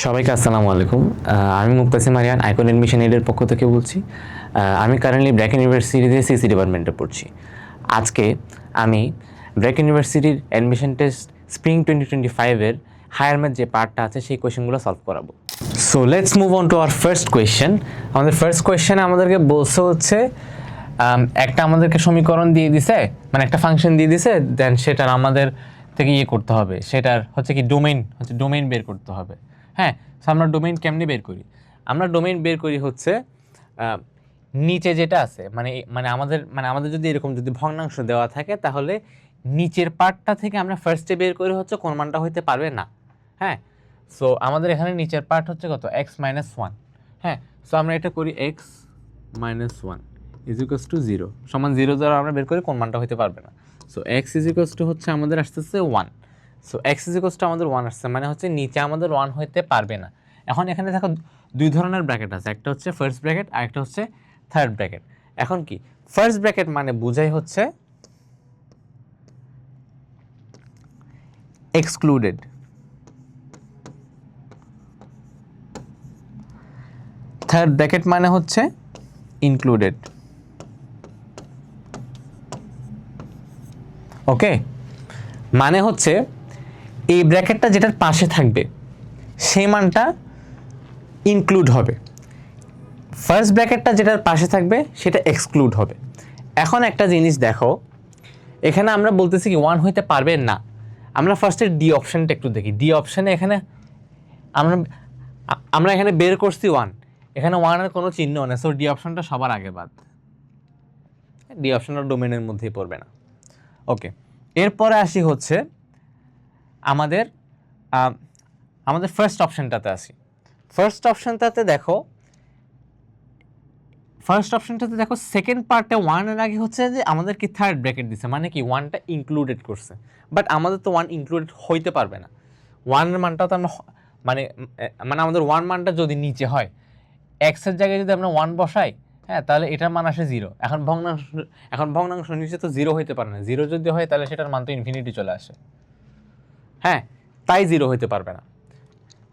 সবাইকে আসসালামু আলাইকুম। আমি মুক্তাসিম আরিয়ান আইকন এডমিশন এডের পক্ষ থেকে বলছি। আমি কারেন্টলি ব্র্যাক ইউনিভার্সিটিতে সিসি ডিপার্টমেন্টে পড়ছি। আজকে আমি ব্র্যাক ইউনিভার্সিটির admission test spring twenty twenty ফাইভের হায়ার ম্যাথ যে পার্টটা আছে, সেই কোয়েশ্চেনগুলো সলভ করাবো। So let's move on to our first question আমাদের ফার্স্ট কোয়েশ্চেন আমাদেরকে বলছে হচ্ছে একটা আমাদেরকে সমীকরণ দিয়ে দিছে মানে একটা ফাংশন দিয়ে দিছে দেন সেটার আমাদের থেকে ইয়ে করতে হবে। সেটার হচ্ছে কি ডোমেইন হচ্ছে ডোমেইন বের করতে হবে। হ্যাঁ আমরা ডোমেইন কেমনি বের করি? আমরা ডোমেইন বের করি হচ্ছে নিচে যেটা আছে মানে মানে আমাদের মানে আমাদের যদি এরকম যদি ভগ্নাংশ দেওয়া থাকে, তাহলে নিচের পার্টটা থেকে আমরা ফার্স্টে বের করি হচ্ছে কোন মানটা হইতে পারবে না। হ্যাঁ সো আমাদের এখানে নিচের পার্ট হচ্ছে কত? এক্স মাইনাস ওয়ান হ্যাঁ সো আমরা এটা করি এক্স মাইনাস ওয়ান ইজিকস টু জিরো সমান জিরো দ্বারা আমরা বের করি কোন মানটা হইতে পারবে না। সো এক্স ইজিকস টু হচ্ছে আমাদের আসতেছে ওয়ান সো এক্স ইজিকস টু আমাদের ওয়ান আসছে মানে হচ্ছে নিচে আমাদের ওয়ান হইতে পারবে না। এখন এখানে দেখো দুই ধরনের ব্র্যাকেট আছে, একটা হচ্ছে ফার্স্ট ব্র্যাকেট আর একটা হচ্ছে থার্ড ব্র্যাকেট এখন কি? ফার্স্ট ব্র্যাকেট মানে বোঝাই হচ্ছে এক্সক্লুডেড থার্ড ব্র্যাকেট মানে হচ্ছে ইনক্লুডেড ওকে মানে হচ্ছে এই ব্র্যাকেটটা যেটার পাশে থাকবে, সেই মানটা ইনক্লুড হবে। ফার্স্ট ব্র্যাকেটটা যেটার পাশে থাকবে, সেটা এক্সক্লুড হবে। এখন একটা জিনিস দেখো, এখানে আমরা বলতেছি কি ওয়ান হইতে পারবে না। আমরা ফার্স্টে ডি অপশানটা একটু দেখি। ডি অপশানে এখানে আমরা আমরা এখানে বের করছি ওয়ান এখানে ওয়ানের কোনো চিহ্ন নেই। সো ডি অপশানটা সবার আগে বাদ। ডি অপশানটা ডোমেনের মধ্যেই পড়বে না। ওকে এরপরে আসি হচ্ছে আমাদের আমাদের ফার্স্ট অপশানটাতে আসি ফার্স্ট অপশানটাতে দেখো ফার্স্ট অপশনটাতে দেখো সেকেন্ড পার্টে ওয়ানের আগে হচ্ছে যে আমাদেরকে থার্ড ব্র্যাকেট দিছে মানে কি ওয়ানটা ইনক্লুডেড করছে। বাট আমাদের তো ওয়ান ইনক্লুডেড হইতে পারবে না। ওয়ানের মানটাও তো আমরা মানে মানে আমাদের ওয়ান মানটা যদি নিচে হয় এক্সের জায়গায় যদি আমরা ওয়ান বসাই হ্যাঁ তাহলে এটার মান আসে জিরো এখন ভগ্নাংশ এখন ভগ্নাংশ নিচে তো জিরো হইতে পারে না। জিরো যদি হয়, তাহলে সেটার মান তো ইনফিনিটি চলে আসে। হ্যাঁ তাই জিরো হইতে পারবে না।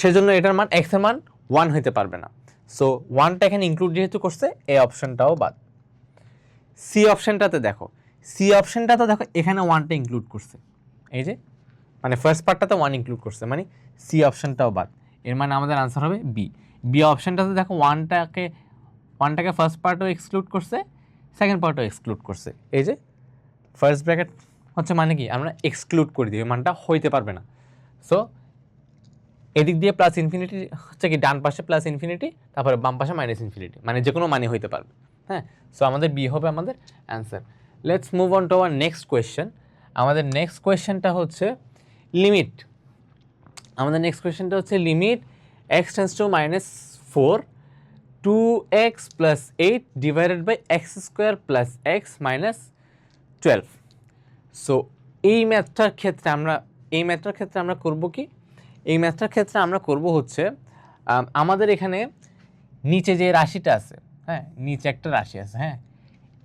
সেজন্য এটার মান এক্সের মান ওয়ান হইতে পারবে না। সো ওয়ানটা এখানে ইনক্লুড যেহেতু করছে এ অপশনটাও বাদ। সি অপশনটাতে দেখো সি অপশনটাতে দেখো, এখানে ওয়ানটা ইনক্লুড করছে। এই যে মানে ফার্স্ট পার্টটাতে ওয়ান ইনক্লুড করছে মানে সি অপশনটাও বাদ। এর মানে আমাদের আনসার হবে বি বি অপশনটাতে দেখো ওয়ানটাকে ওয়ানটাকে ফার্স্ট পার্টও এক্সক্লুড করছে সেকেন্ড পার্টও এক্সক্লুড করছে। এই যে ফার্স্ট ব্র্যাকেট হচ্ছে মানে কি? আমরা এক্সক্লুড করে দিই মানটা হইতে পারবে না। সো এদিক দিয়ে প্লাস ইনফিনিটি হচ্ছে কি? ডান পাশে প্লাস ইনফিনিটি তারপরে বাম পাশে মাইনাস ইনফিনিটি মানে যে কোনো মানে হইতে পারবে। হ্যাঁ? সো আমাদের বি হবে আমাদের answer let's move on to our next question আমাদের নেক্সট কোয়েশ্চেনটা হচ্ছে লিমিট আমাদের নেক্সট কোয়েশ্চেনটা হচ্ছে limit x tends to minus four two x plus eight divided by x square plus x minus twelve so এই ম্যাথটার ক্ষেত্রে আমরা, এই ম্যাথটার ক্ষেত্রে আমরা করব কি? এই ম্যাথটার ক্ষেত্রে আমরা করব হচ্ছে আমাদের এখানে নিচে যে রাশিটা আছে হ্যাঁ নিচে একটা রাশি আছে হ্যাঁ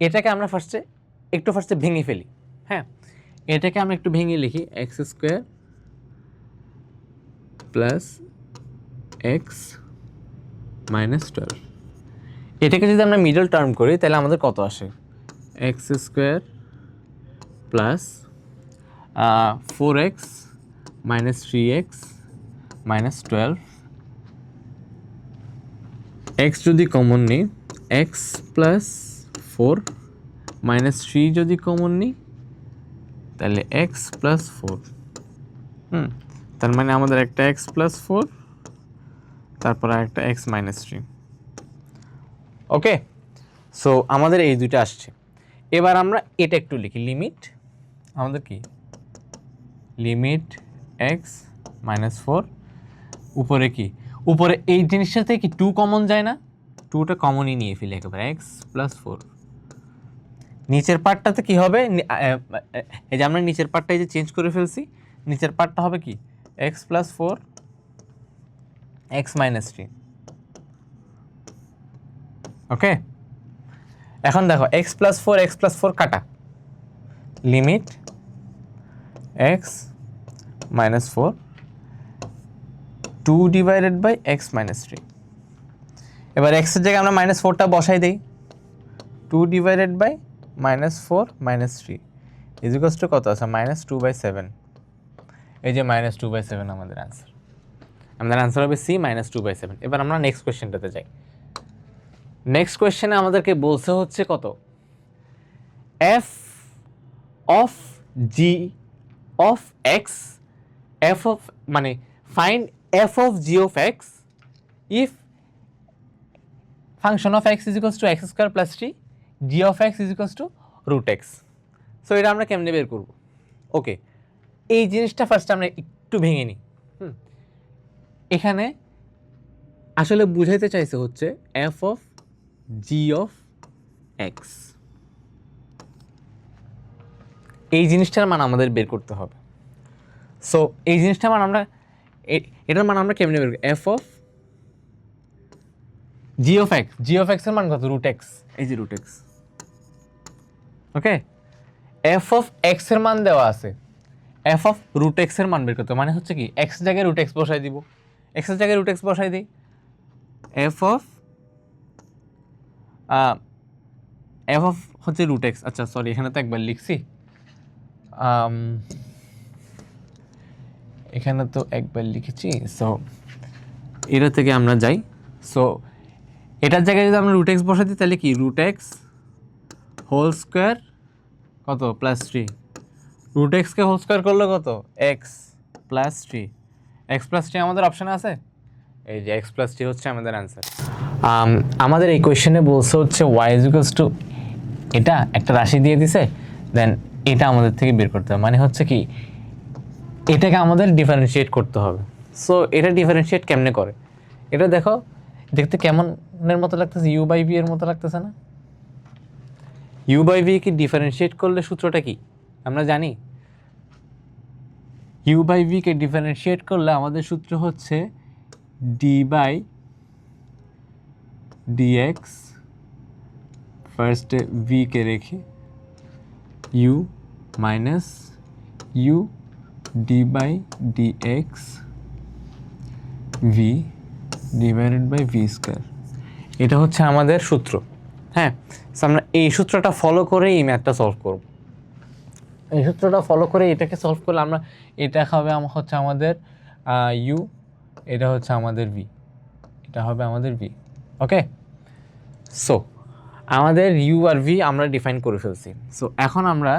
এটাকে আমরা ফার্স্টে একটু ফার্স্টে ভেঙে ফেলি হ্যাঁ এটাকে আমরা একটু ভেঙে লিখি x square plus x minus twelve এটাকে যদি আমরা মিডল টার্ম করি, তাহলে আমাদের কত আসে? X square plus four x minus three x minus twelve x যদি কমন নিই x plus four minus three যদি কমন নিই, তাহলে এক্স প্লাস ফোর হুম, তার মানে আমাদের একটা এক্স প্লাস ফোর তারপর একটা x minus three okay so আমাদের এই দুইটা আসছে। এবার আমরা এটা একটু লিখি লিমিট আমাদের কি? লিমিট এক্স মাইনাস ফোর উপরে কি? উপরে এই জিনিসটা থেকে কি টু কমন যায় না? টুটা কমনই নিয়ে ফেলি একেবারে এক্স প্লাস ফোর নিচের পার্টটাতে কি হবে? এই যে আমরা নিচের পার্টটা এই যে চেঞ্জ করে ফেলছি, নিচের পার্টটা হবে কি? X plus four x minus three okay এখন দেখো x plus four x plus four কাটা। Limit x minus four two divided by x minus three এবার এক্সের জায়গায় আমরা মাইনাস ফোরটা বসাই দিই। Two divided by minus four minus three ইজিকস to কত আছে? মাইনাস টু বাই সেভেন এই যে মাইনাস টু বাই সেভেন আমাদের অ্যান্সার আমাদের অ্যান্সার হবে C minus two by seven এবার আমরা নেক্সট কোয়েশ্চেনটাতে যাই। নেক্সট কোয়েশ্চেনে আমাদেরকে বলছে হচ্ছে কত? F of g, of x, f of মানে find f of g of x, if function of x is two x square plus three, g of x is two root x. So এটা আমরা কেমনে বের করব? ওকে এই জিনিসটা first আমরা একটু ভেঙে নিই। এখানে আসলে বুঝাইতে চাইছে হচ্ছে f of g of x. এই জিনিসটার মান আমাদের বের করতে হবে। সো এই জিনিসটার মান আমরা এটার মান আমরা কেমনে বের f of g of x g of এক্সের মান কত? রুট এক্স এই যে root x okay f of এক্সের মান দেওয়া আছে। এফ অফ রুট এক্সের মান বের করতে হবে। মানে হচ্ছে কি এক্স জায়গায় রুট এক্স বসাই দিব। এক্সের জায়গায় রুট এক্স বসাই দিই। এফ অফ এফ অফ হচ্ছে রুট এক্স আচ্ছা সরি এখানে তো একবার লিখছি। এখানে তো একবার লিখেছি সো এটা থেকে আমরা যাই। সো এটার জায়গায় যদি আমরা রুট এক্স দিই তাহলে কি? রুট এক্স হোল স্কোয়ার কত? প্লাস থ্রি রুট এক্সকে হোল স্কোয়ার করলে কত? X plus three x plus three আমাদের অপশানে আছে? এই যে এক্স প্লাস থ্রি হচ্ছে আমাদের অ্যান্সার আমাদের এই কোয়েশ্চেনে বলছে হচ্ছে ওয়াই ইজিকালস টু এটা একটা রাশি দিয়ে দিছে দেন এটা আমাদের থেকে বের করতে হবে। মানে হচ্ছে কি, এটাকে আমাদের ডিফারেন্সিয়েট করতে হবে। সো এটা ডিফারেন্সিয়েট কেমনে করে? এটা দেখো, দেখতে কেমনের মতো লাগতেছে? ইউ বাই এর মতো লাগতেছে না? ইউ বাই ভি কি ডিফারেন্সিয়েট করলে সূত্রটা কি? আমরা জানি। ইউ বাই ভি কে ডিফারেন্সিয়েট করলে আমাদের সূত্র হচ্ছে ডি বাই ডিএক্স ফার্স্টে ভি কে রেখে u minus u d by dx v divided by v square এটা হচ্ছে আমাদের সূত্র। হ্যাঁ আমরা এই সূত্রটা ফলো করে এই ম্যাথটা সলভ করব। এই সূত্রটা ফলো করে এটাকে সলভ করলে আমরা, এটা হবে হচ্ছে আমাদের ইউ এটা হচ্ছে আমাদের ভি এটা হবে আমাদের ভি ওকে সো আমাদের ইউ আর ভি আমরা ডিফাইন করে ফেলছি। সো এখন আমরা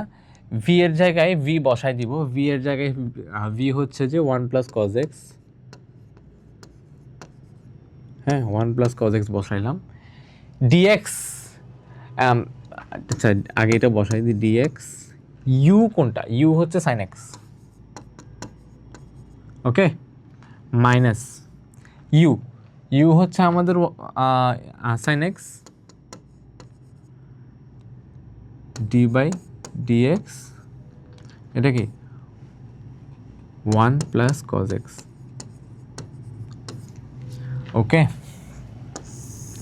ভি এর জায়গায় ভি বসাই দিব। ভি এর জায়গায় ভি হচ্ছে যে ওয়ান প্লাস কজ এক্স হ্যাঁ ওয়ান প্লাস কজ এক্স বসাইলাম। ডিএক্স আচ্ছা আগে এটা বসাই দিই ডিএক্স ইউ কোনটা? ইউ হচ্ছে sine x okay minus u u হচ্ছে আমাদের sine x d by dx এটা কি? One plus cos x okay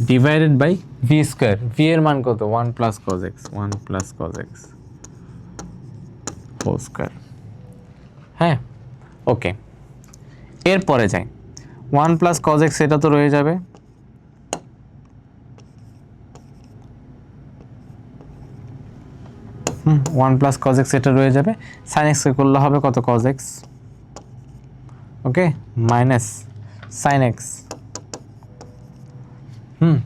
divided by v square v এর মান কত? One plus cos x one plus cos x whole square হ্যাঁ? Okay এরপরে যাই। ওয়ান প্লাস কজ এক্স এটা তো রয়ে যাবে। Hmm one plus cos x এটা রয়ে যাবে। সাইন এক্সকে করলে হবে কত? Cos x okay minus sine x hmm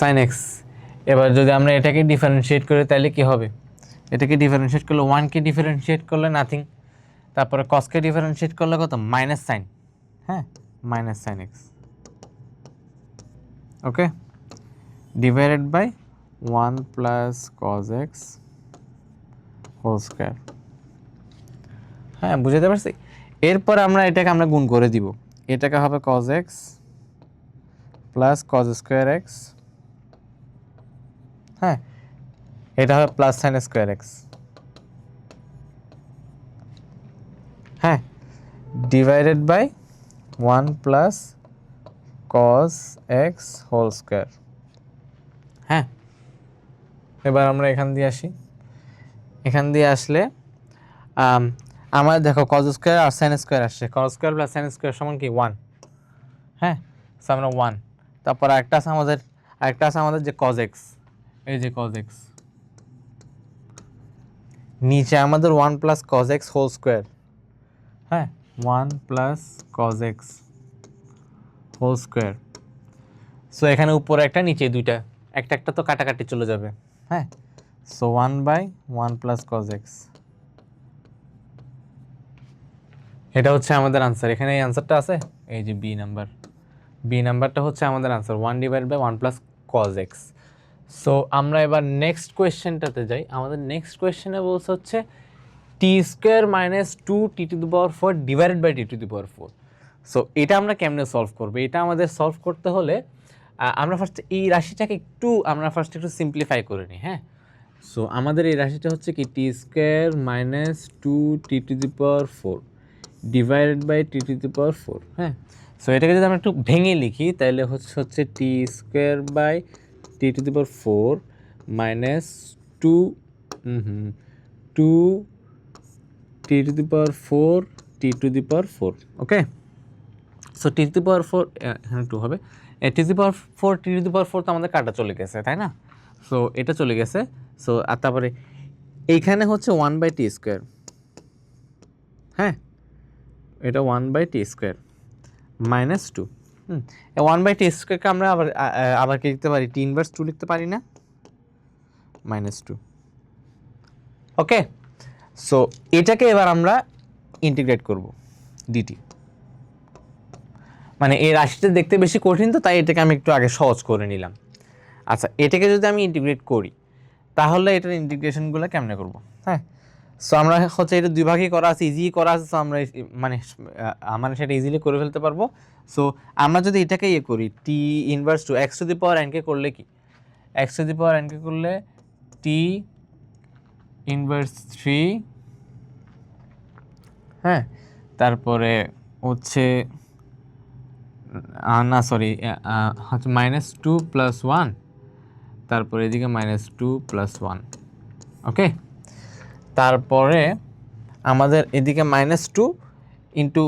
sine x এবার যদি আমরা এটাকে ডিফারেন্সিয়েট করি, তাহলে কি হবে? এটাকে ডিফারেন্সিয়েট করলে ওয়ানকে ডিফারেন্সিয়েট করলে নাথিং তারপরে কসকে ডিফারেন্সিয়েট করলে কত? মাইনাস সাইন হ্যাঁ minus sine x okay divided by one plus cos x whole square হ্যাঁ বুঝতে পারছি? এরপর আমরা এটাকে আমরা গুণ করে দিব। এটাকে হবে cos x plus cos square x হ্যাঁ এটা হবে প্লাস সাইন স্কোয়ার এক্স হ্যাঁ divided by one plus cos x whole square হ্যাঁ এবার আমরা এখান দিয়ে আসি। এখান দিয়ে আসলে আম, আমার দেখো কজ স্কোয়ার আর সাইন স্কোয়ার আসছে। Cos square plus sine square সমান কি? ওয়ান হ্যাঁ? সো আমরা ওয়ান তারপর একটা আছে আমাদের আরেকটা আছে আমাদের যে কজ এক্স এই যে কজ এক্স নিচে আমাদের one plus cos x whole square হ্যাঁ? One plus cos x whole square so এখানে উপরে একটা নিচে দুইটা। একটা একটা তো কাটাকাটি চলে যাবে। হ্যাঁ? So one by one plus cos x এটা হচ্ছে আমাদের আনসার এখানে এই আনসারটা আছে? এই যে বি নাম্বার বি নাম্বারটা হচ্ছে আমাদের answer one divide by one plus cos x so আমরা এবার নেক্সট কোয়েশ্চেনটাতে যাই। আমাদের নেক্সট কোয়েশ্চেনে বলছে হচ্ছে t square minus two t to the power four divided by t to the power four so এটা আমরা কেমনে সলভ করব? এটা আমাদের সলভ করতে হলে আমরা ফার্স্ট এই রাশিটাকে একটু, আমরা ফার্স্ট একটু সিম্পলিফাই করে নিই হ্যাঁ? সো আমাদের এই রাশিটা হচ্ছে কি t square minus two t to the power four divided by t to the power four হ্যাঁ? সো এটাকে যদি আমরা একটু ভেঙে লিখি, তাহলে হচ্ছে হচ্ছে t square by t to the power four minus two two t to the power four t to the power four okay so t to the power four এখানে টু হবে। T to the power four t to the power four তো আমাদের কাটা চলে গেছে, তাই না? So এটা চলে গেছে সো আর তারপরে এইখানে হচ্ছে ওয়ান বাই টি স্কোয়ার হ্যাঁ? এটা one by t square minus two hmm one by t স্কোয়ারকে আমরা আবার আবার কি লিখতে পারি? টি ইনভার্স টু লিখতে পারি না? মাইনাস টু ওকে সো এটাকে এবার আমরা ইন্টিগ্রেট করব ডিটি মানে এই রাশিটা দেখতে বেশি কঠিন তো, তাই এটাকে আমি একটু আগে সহজ করে নিলাম। আচ্ছা এটাকে যদি আমি ইন্টিগ্রেট করি তাহলে এটার ইন্টিগ্রেশনগুলো কেমনে করব? হ্যাঁ? সো আমরা হচ্ছে এটা দুই ভাগই করা আছে ইজি করা আছে সো আমরা মানে আমরা সেটা ইজিলি করে ফেলতে পারব। সো আমরা যদি এটাকে ইয়ে করি t inverse to x to the power NK করলে কি? এক্স টু দি পাওয়ার এনকে করলে টি ইনভার্স থ্রি হ্যাঁ? তারপরে হচ্ছে না সরি হচ্ছে মাইনাস টু প্লাস ওয়ান তারপরে এদিকে minus two plus one okay তারপরে আমাদের এদিকে মাইনাস টু ইন্টু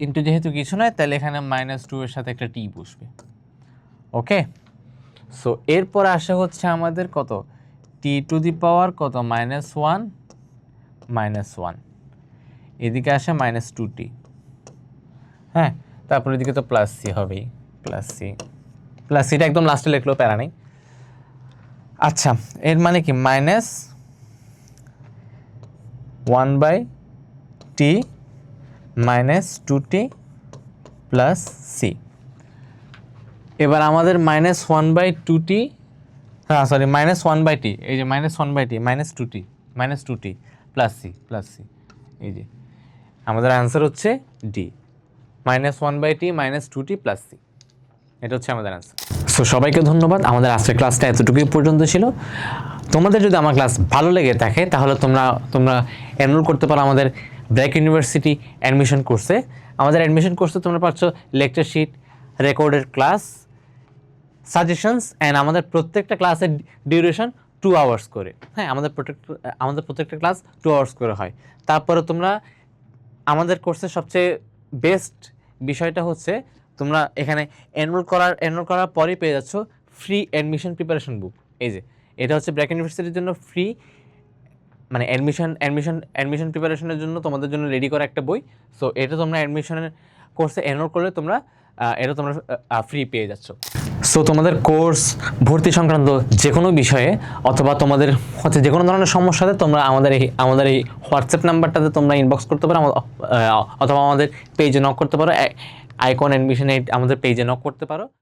ইন্টু যেহেতু কিছু নয় তাহলে এখানে মাইনাস টু এর সাথে একটা টি বসবে ওকে সো এরপর আসে হচ্ছে আমাদের কত? টি টু দি পাওয়ার কত? মাইনাস ওয়ান মাইনাস ওয়ান এদিকে আসে মাইনাস টু টি হ্যাঁ? তারপর এদিকে তো প্লাস সি হবেই প্লাস সি প্লাস সিটা একদম লাস্টে লিখলেও প্যারা নেই। আচ্ছা এর মানে কি? Minus one by t minus two t plus C. এবার আমাদের minus one by two t হ্যাঁ sorry, minus one by t, এই যে minus one by t, minus two t, minus two t plus C plus C, এই যে। আমাদের answer হচ্ছে D, minus one by t, minus two t plus C. এটা হচ্ছে আমাদের অ্যান্সার সো সবাইকে ধন্যবাদ। আমাদের আজকের ক্লাসটা এতটুকুই পর্যন্ত ছিল। তোমাদের যদি আমার ক্লাস ভালো লেগে থাকে, তাহলে তোমরা তোমরা এনরোল করতে পারো আমাদের ব্র্যাক ইউনিভার্সিটি অ্যাডমিশন কোর্সে আমাদের অ্যাডমিশন কোর্সে তোমরা পাচ্ছ lecture sheet recorded class suggestions and আমাদের প্রত্যেকটা ক্লাসের ডিউরেশন টু আওয়ার্স করে। হ্যাঁ আমাদের প্রত্যেকটা আমাদের প্রত্যেকটা ক্লাস টু আওয়ার্স করে হয়। তারপরে তোমরা আমাদের কোর্সের সবচেয়ে বেস্ট বিষয়টা হচ্ছে তোমরা এখানে এনরোল করার এনরোল করার পরেই পেয়ে যাচ্ছ ফ্রি অ্যাডমিশন প্রিপারেশন বুক এই যে, এটা হচ্ছে ব্র্যাক ইউনিভার্সিটির জন্য ফ্রি মানে অ্যাডমিশন অ্যাডমিশন অ্যাডমিশন প্রিপারেশনের জন্য তোমাদের জন্য রেডি করা একটা বই। সো এটা তোমরা অ্যাডমিশনের কোর্সে এনরোল করলে তোমরা এটা তোমরা ফ্রি পেয়ে যাচ্ছ। সো তোমাদের কোর্স ভর্তি সংক্রান্ত যে কোনো বিষয়ে অথবা তোমাদের হচ্ছে যে কোনো ধরনের সমস্যাতে তোমরা আমাদের এই আমাদের এই হোয়াটসঅ্যাপ নাম্বারটাতে তোমরা ইনবক্স করতে পারো অথবা আমাদের পেজে নক করতে পারো। আইকন অ্যাডমিশনে আমাদের পেজে নক করতে পারো।